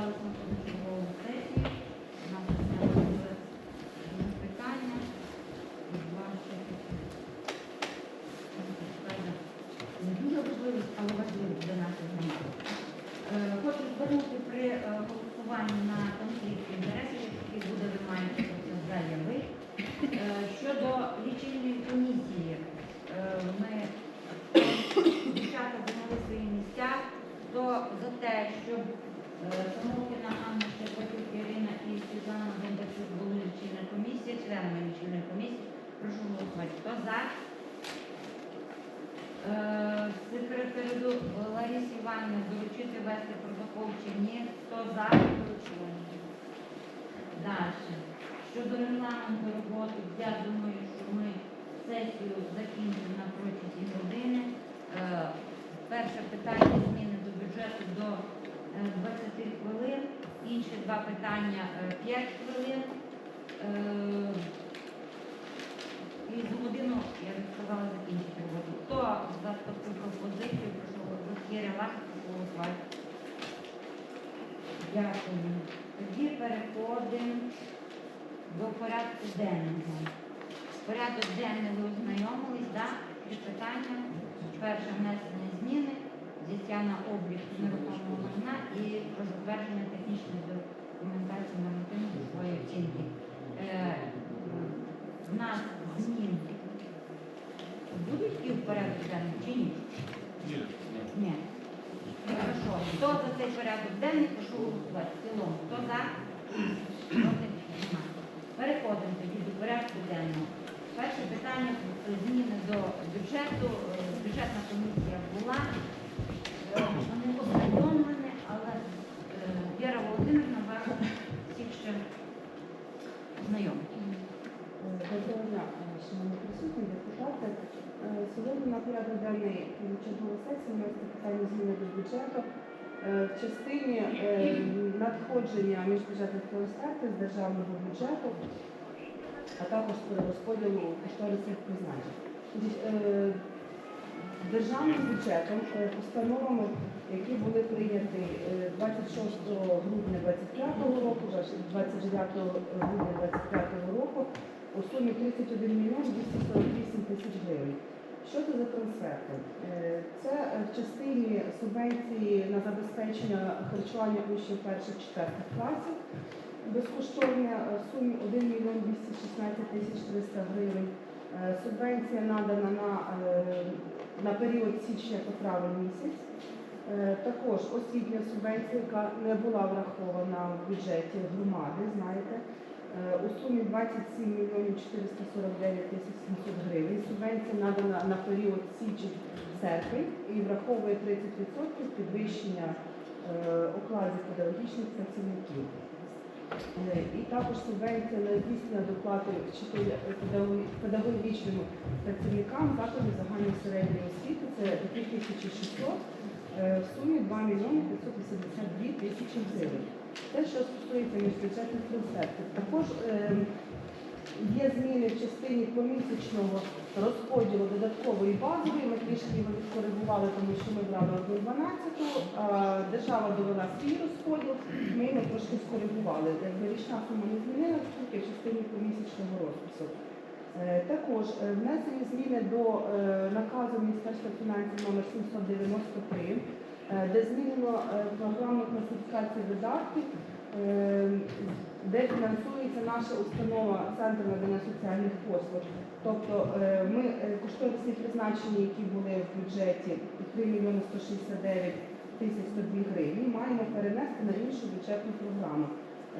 на позачергову сесію. Нам розглянули питання. Не дуже важливі, але важливі для нашої громади. Е, Хочу звернути при е, голосуванні на конфлікт інтересів, який буде, ви маєте про це заявити. Е, Щодо лічильної комісії, ми дівчата зайняли свої місця. За те, щоб е, Самохіна Анна Щербатюк, Ірина і Світлана Бондарчук були лічильна комісія, членами лічильної комісії, прошу голосувати. Хто за? Е, Секретарю Ларисі Іванівні доручити вести протокол чи ні? Хто за? Далі. Щодо регламенту роботи, я думаю, що ми сесію закінчимо на протязі години. Е, Перше питання зміни до бюджету до е, 20 хвилин, інші два питання е, 5 хвилин. Е, І за годину, я б сказала, закінчити роботу. Хто за таку пропозицію, прошу Кіря вас голосувати. Дякую. Тоді переходимо до порядку денного. Порядок денний ви ознайомились, так? Три питання. Перше внесення зміни, взяття на облік нерухомого майна і про затвердження технічної документації нормативної своєї оцінки. Е, в нас змін будуть і в порядок денний чи ні? Ні. Ні. Хорошо. Хто за цей порядок денний, прошу голосувати. В цілому. Хто за? Проти? Нема. Переходимо тоді до порядку денного. Перше питання зміни до бюджету. Е, Бюджетна комісія була. Е, Вони ознайомлені, але е, Віра Володимирівна вас всіх ще знайомить. Доброго дня, е, шановні присутні депутати. Е, Сьогодні на порядок денний чергової сесії у нас питання зміни до бюджету. Е, В частині е, надходження міжбюджетних трансфертів з державного бюджету, а також перерозподілу кошторисних призначень. Е, Державним бюджетом, е, постановами, які були прийняті е, 26 грудня 2025 року, 29 грудня 2025 року, у сумі 31 мільйон 248 тисяч гривень. Що це за трансферти? Е, Це е, в частині субвенції на забезпечення харчування учнів перших четвертих класів безкоштовне е, в сумі 1 мільйон 216 тисяч 300 гривень. Е, Субвенція надана на, е, на період січня по травень місяць. Е, Також освітня субвенція, яка не була врахована в бюджеті громади, знаєте, е, у сумі 27 мільйонів 449 тисяч 700 гривень. Субвенція надана на період січень-серпень і враховує 30% підвищення е, окладів педагогічних працівників. Е, І також субвенція на здійснення доплати педагогічним працівникам закладів загальної середньої освіти. Це 2600 е, в сумі 2 мільйони 582 тисячі гривень. Те, що стосується міжбюджетних трансфертів. Також е, є зміни в частині помісячного розподілу додаткової базової. Ми трішки його відкоригували, тому що ми брали 1,12, а держава довела свій розподіл, ми його трошки скоригували. Річна сума не змінилася, тільки в частині помісячного розпису. Е, Також е, внесені зміни до е, наказу Міністерства фінансів номер 793, е, де змінено програму класифікації видатків, де фінансується наша установа Центр надання соціальних послуг. Тобто е, ми е, кошторисні призначення, які були в бюджеті 3 мільйони 169 тисяч 102 гривні, маємо перенести на іншу бюджетну програму.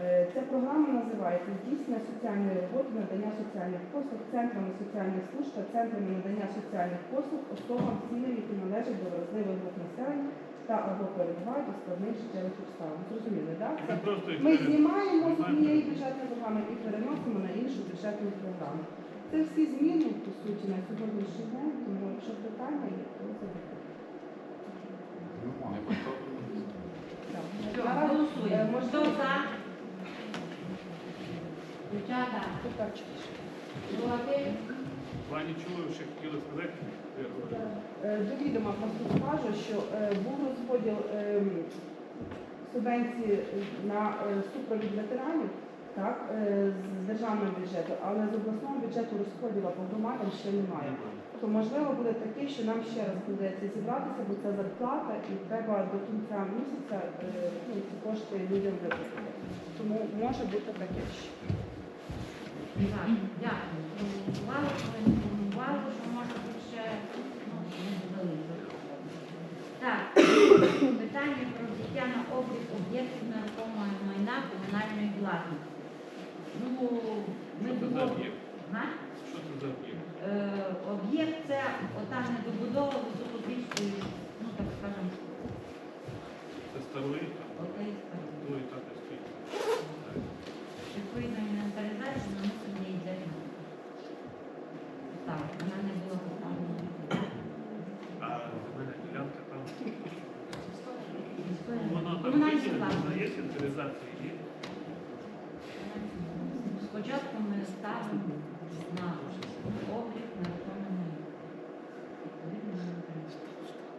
Е, Ця програма називається Здійснення соціальної роботи, надання соціальних послуг центрами соціальних служб та центрами надання соціальних послуг особам цілей, які належать до вразливих груп та або перебувають у складних життєвих обставин. Зрозуміли, так? Це просто Ми знімаємо з однієї бюджетної програми і переносимо на іншу бюджетну програму. Це всі зміни, по суті, на сьогоднішній день, тому якщо питання є, то задайте. Голосуємо. Хто за? Дівчата. Пані чули, ще хотіли сказати? Говорю. Е, До відома просто скажу, що е, був розподіл ем, субвенції на е, супровід ветеранів так, е, з державного бюджету, але з обласного бюджету розподілу по громадам ще немає. То можливо буде таке, що нам ще раз доведеться зібратися, бо це зарплата, і треба до кінця місяця е, ну, ці кошти людям виплатити. Тому може бути таке ще. Так, дякую. Так, питання про взяття на облік об'єктів нерухомого майна комунальної власності. Що це за об'єкт? Що це за об'єкт? Об'єкт це отам недобудова високопічної, ну так скажемо, Це старий там, окей, той так і стоїть. відповідно інвентаризацію ми собі йдемо. Так, вона не була поставлена. А земельна ділянка там. Міської Воно там комунальної виділено, власності. є інвентаризація, є. Ставимо на облік нерухомого.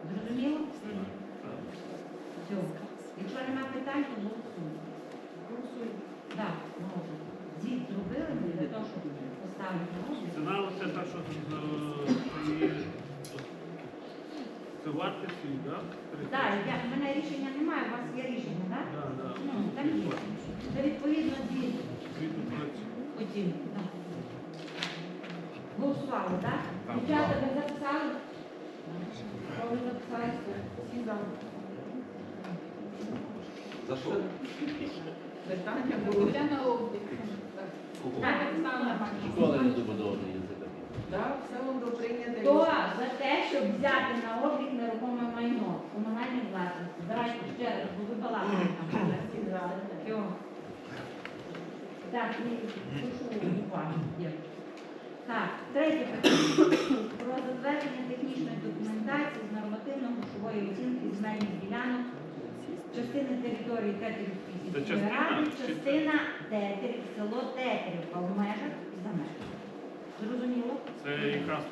Зрозуміло? Все. Якщо немає питань, то голосуємо. Голосуємо. Так, можна. Звіт зробили ми для того, щоб поставити облік. Ціна оце та, що це є- вартість, так? Так, в мене рішення немає, у вас є рішення, так? Да, да. Ну, там є. Це відповідно звіт Звідти працює. Оцінки. Голосували, так? Дівчата, ви записали? Ви записалися? Всі за. За що? Питання було. на облік. Так, Школи не добудовані язика. Так, все воно прийняте. Хто за те, щоб взяти на облік нерухоме майно комунальної власності? Давайте ще раз, бо ви балакали там. Все. Так, ні, прошу уваги. Так, третє питання. Про затвердження технічної документації з нормативно-грошової оцінки земельних ділянок частини території Тетерівської ради, частина Тетерів, село Тетерівка в межах і за межах. Зрозуміло? Це? Так,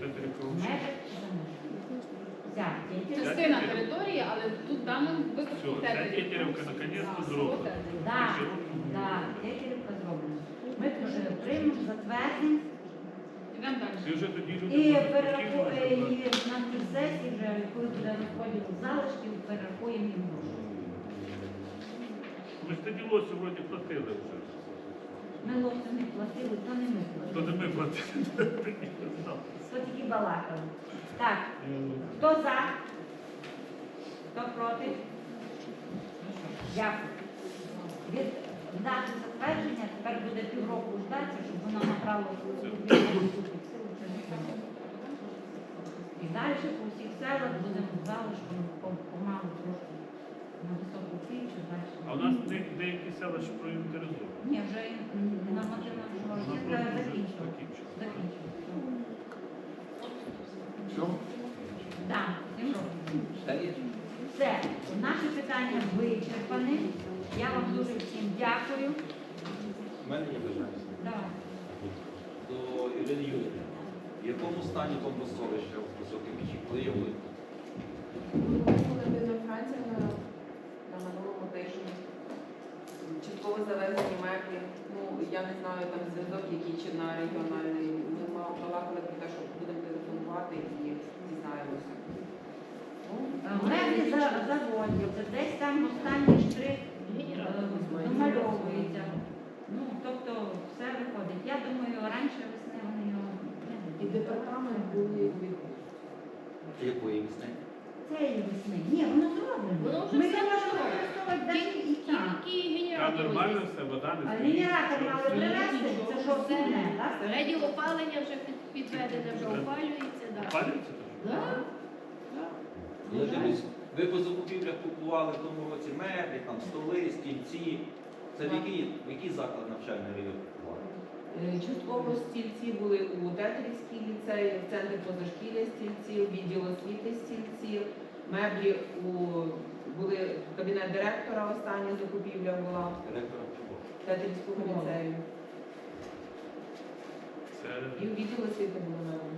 Це В межах і за межах. Частина території, але тут в даному Все, ця Тетерівка наконець-то зроблена. Да, да, Тетерівка зроблена. Ми вже приймемо, затвердимо Йдемо далі. Вже тоді люди і перерахуємо на цій сесії, вже коли буде розподіл залишків, перерахуємо їм гроші. Ми ж тоді лосі вроді платили вже. Ми лосі не платили, то не ми То платили. не ми платили. То тільки балакали. Так, хто за? Хто проти? Дякую. Від дати затвердження тепер буде півроку ждати, щоб воно набрало. І далі по всіх селах будемо залишком помалу трошки на далі. А у нас де- деякі села ще проінвентаризовані. Ні, вже закінчила. Закінчила. Все? Так? Все, наші питання вичерпані. Я вам дуже всім дякую. У мене є бажання. Давай. До Ірини Юрівни. В якому стані бомбосховища в високій печі? Коли є вид? Володимир Францівна на минулому тижні. Частково завезені меблі. Ну, я не знаю там зв'язок, який чи на регіональний. Ми мали балакали про те, що будемо телефонувати і дізнаємося. Ну, Меблі за- заводяться, десь там останній штрих е, домальовується. Ну, тобто все виходить. Я думаю, раніше весни вони його І департамент були Якої весни? Цієї весни. Ні, воно зроблено. Воно вже Ми все його можемо зроблено. використовувати далі і так. Тільки Та генератор. нормально все, вода не А стоїть. генератор мали привезти, це що основне, так? Радіо опалення вже під- підведене, вже опалюється, так. Палюється теж? Так. Коли дивлюсь, ви по закупівлях купували в тому році меблі, там столи, стільці. Це в який, в який заклад навчальний район купували? Е, Частково стільці були у Тетерівській ліцеї, в центрі позашкілля стільців, відділ освіти стільців, меблі у були кабінет директора, остання закупівля була? Тетерівського ліцею. Це, І у відділ освіти було меблі.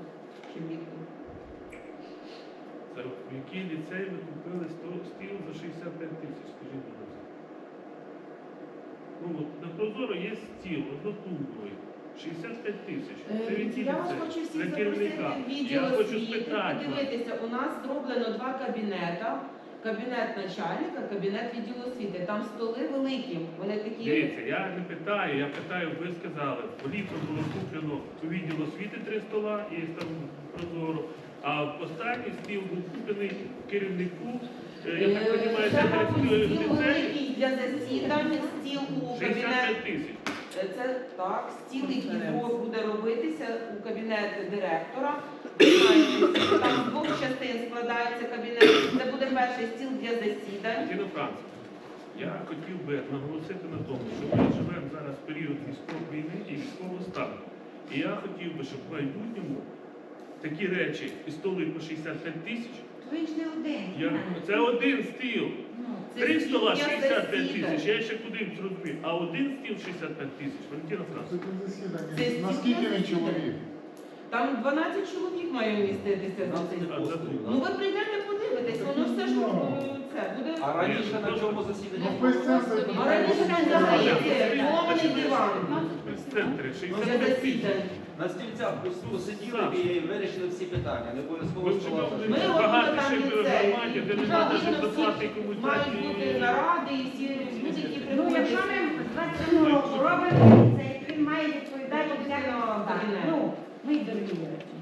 Ще влітку. це в який ліцей ми купили сто- стіл за 65 тисяч, скажіть, будь ласка. Ну, от на Прозоро є стіл однотумбовий, 65 тисяч. Це Е, від Я вас хочу всіх для запросити керівника. в відділ хочу освіти, спитати подивитися. У нас зроблено два кабінета. Кабінет начальника, кабінет відділу освіти. Там столи великі. Вони такі. Дивіться, я не питаю, я питаю, ви сказали, влітку було куплено у відділ освіти три стола, є там прозоро, а останній стіл був куплений керівнику, е, я так Е, розумію, Це, стіл ліцею, великий для засідань, стіл у кабінет. 65 тисяч. Е, Це так, стіл, який буде робитися у кабінет директора. Там з двох частин складається кабінет. Це буде перший стіл для засідань. Тіна я хотів би наголосити на тому, що ми живемо зараз в період військової війни і військового стану. І я хотів би, щоб в майбутньому такі речі і столи по 65 тисяч, Ви ж не один. я, це один стіл. Ну, Три стола для 65 тисяч, я ще куди зрозумів, а один стіл 65 тисяч. Валентина. Це стільки Наскільки він чоловік? Там 12 чоловік має вміститися за цей А, стіл. Ну ви прийдете подивитесь, воно все ж е, це буде. А раніше на чому засідання? Ну, це все А раніше там взагалі повний диван В центрі для 65 тисяч. засідань. На стільцях сиділи посиділи і вирішили всі питання. Не обов'язково Ви Ми Багато робимо там ліцей. громаді, де не треба, щоб Відповідно, комусь Мають бути наради і всі люди, які Ну, якщо ми з 27 року робимо це, він має відповідати для ми дорогі.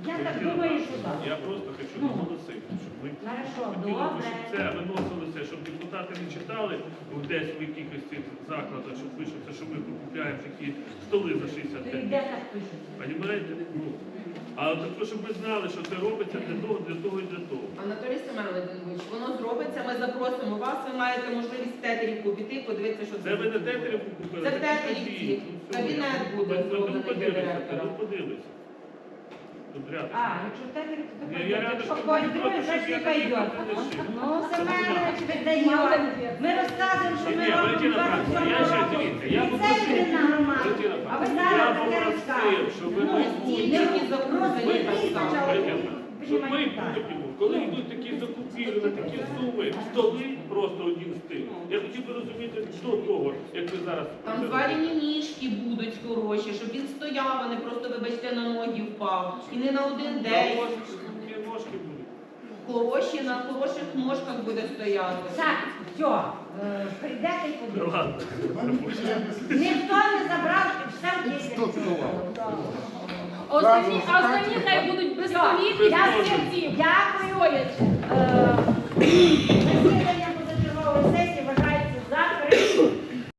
Я так думаю, що так. Я просто хочу Ну. наголосити, щоб ми Хорошо, хотіли добре. щоб це виносилося, щоб депутати не читали в десь в якихось цих закладах, що пишеться, що ми купуємо такі столи за То 65 де так пишуть? Понімаєте? Ну. А також, щоб ви знали, що це робиться для того, для того і для того. Анатолій Семен Володимирович, воно зробиться, ми запросимо вас, ви маєте можливість в тетерівку піти, подивитися, що Це ви на тетерівку купили? Це тетерівці. Кабінет буде зроблений для директора. ну, подивися. Тут рядом. А, якщо в тебе, то Я, я рядом, Якщо не пойдет. лишив. Ну, Семенович видає. Ми розказуємо, що Ні, ми ні, робимо Валентина Францівна, я ще 27 дивіться, я року. попросив, Ліцей на громаду. Валентина А ви Францівна, я зараз таке попросив, розказуєте. щоб ви Ну, розумієте, щоб ми коли йдуть такі закупівлі на такі суми, столи просто один стиль. Я хотів би розуміти до того, як ви зараз Там зварені ніжки будуть хороші, щоб він стояв, а не просто, вибачте, на ноги впав. І не на один день. Ножки будуть. Хороші, на хороших ножках буде стояти. Так, все, е, прийдете Ну. Ладно. Ніхто не забрав, все в дітей. Тут. А останні хай будуть без столів і Я всім дякую. Е,